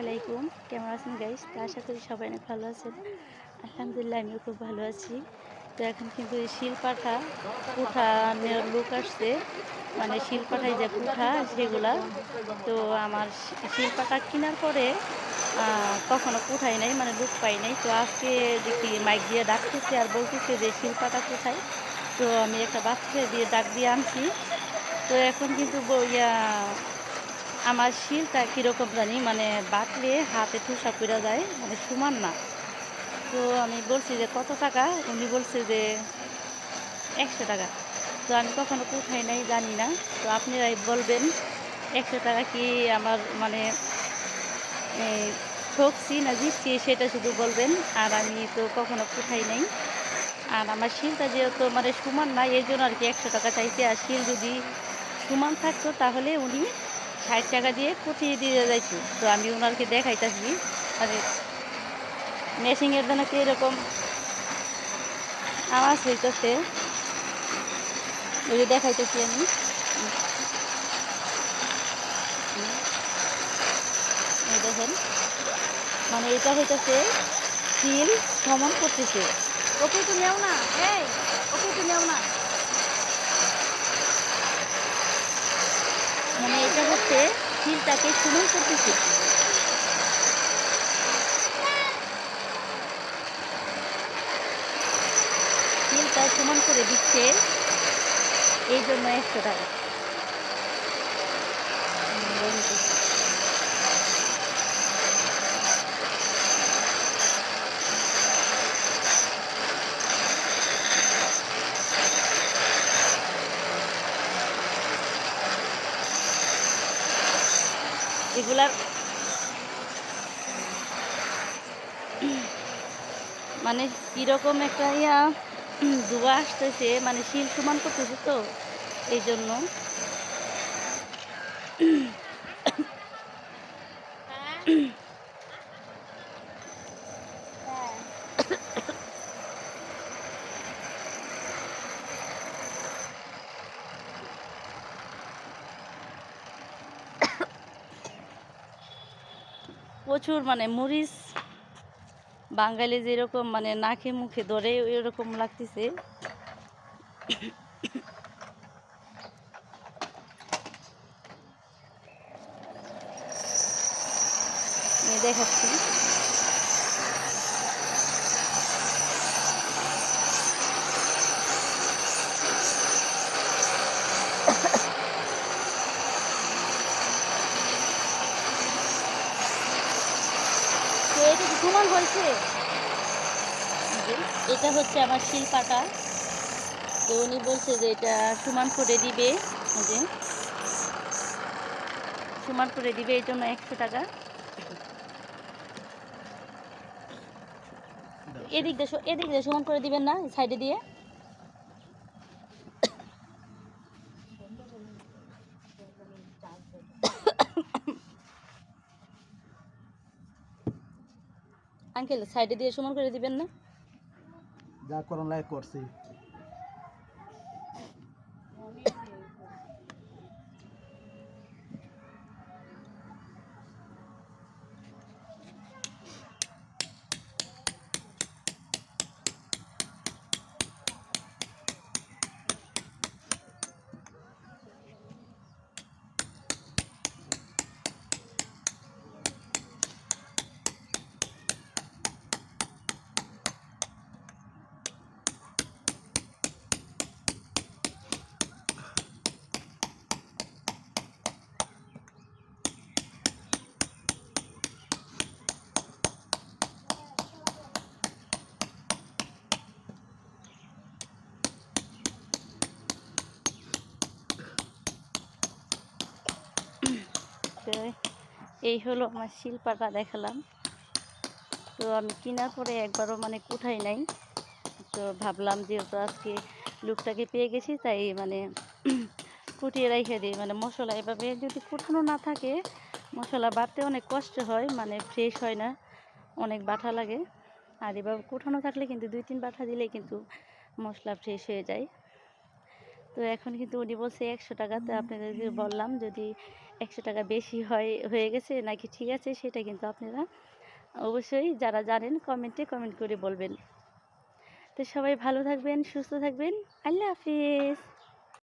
আলাইকুম। কেমন আছেন গাইস তো আশা করি সবাই অনেক ভালো আছেন। আলহামদুলিল্লাহ, আমিও খুব ভালো আছি। তো এখন কিন্তু এই শিলপাঠা কুঠা নেওয়ার লোক আসছে। মানে শিলপাঠায় যে কুঠা সেগুলা। তো আমার শি- শিলপাটা কেনার পরে কখনো কুঠাই নাই মানে লোক পাই নাই। তো আজকে দেখি মাইক দিয়ে ডাকতেছে আর বলতেছে যে শিলপাটা কোথায়? তো আমি একটা বাচ্চাকে দিয়ে ডাক দিয়ে আনছি। তো এখন কিন্তু ইয়া আমার শিলটা কীরকম জানি মানে বাটলে হাতে ঠুসা পড়া যায় মানে সমান না। তো আমি বলছি যে, কত টাকা? উনি বলছে যে, একশো টাকা। তো আমি কখনো কোথায় নাই জানি না। তো আপনারাই বলবেন, একশো টাকা কি আমার মানে ঠকছি না জিতছি? সেটা শুধু বলবেন। আর আমি তো কখনো কোথায় নেই। আর আমার শিলটা যেহেতু মানে সমান না এই জন্য আর কি একশো টাকা চাইছে। আর শিল যদি সমান থাকতো, তাহলে উনি ষাট টাকা দিয়ে কুটিয়ে দিয়ে যাইছি তো আমি ওনাকে দেখাইতেছি মানে মেশিংয়ের জন্য কীরকম আওয়াজ হইতেছে? ওই দেখাইতেছি আমি। দেখেন মানে এটা হইতেছে শিল সমান করতেছে। ওকে একটু নেও না, এই, ওকে একটু নেও না মানে এটা সুমন করতে সমান করতেছে শিলটা সুমন করে দিচ্ছে এই জন্য একশো টাকা। এগুলার মানে কীরকম একটা ইয়া ধোয়া আসতেছে মানে শিল সমান করতেছে তো এই জন্য। প্রচুর মানে মরিচ বাঙালি যেরকম মানে নাকে মুখে ধরে এরকম লাগতেছে। দেখাচ্ছি তো এটা কি সমান হয়েছে? এটা হচ্ছে আমার শিলপাটা। তো উনি বলছে যে এটা সমান করে দিবে। যে। সমান করে দিবে, এই জন্য একশো টাকা। এদিক দিয়ে এদিক দিয়ে সমান করে দিবেন না, সাইডে দিয়ে। আঙ্কেল সাইডে দিয়ে সমান করে দিবেন না? যা করন লাগে করছি। তো এই হলো আমার শিল্পাটা দেখালাম। তো আমি কেনার পরে একবারও মানে কোথায় নাই। তো ভাবলাম যেহেতু আজকে লুকটাকে পেয়ে গেছি, তাই মানে কুটিয়ে রেখে দিই। মানে মশলা এভাবে যদি কুটানো না থাকে, মশলা বাটতে অনেক কষ্ট হয় মানে ফ্রেশ হয় না, অনেক বাটা লাগে। আর এভাবে কুটানো থাকলে কিন্তু দুই তিন বাটা দিলেই কিন্তু মশলা ফ্রেশ হয়ে যায়। তো এখন কিন্তু উনি বলছে একশো টাকাতে আপনাদেরকে বললাম যদি একশো টাকা বেশি হয় হয়ে গেছে নাকি ঠিক আছে সেটা কিন্তু আপনারা অবশ্যই যারা জানেন কমেন্টে কমেন্ট করে বলবেন। তো সবাই ভালো থাকবেন সুস্থ থাকবেন আল্লাহ হাফিজ।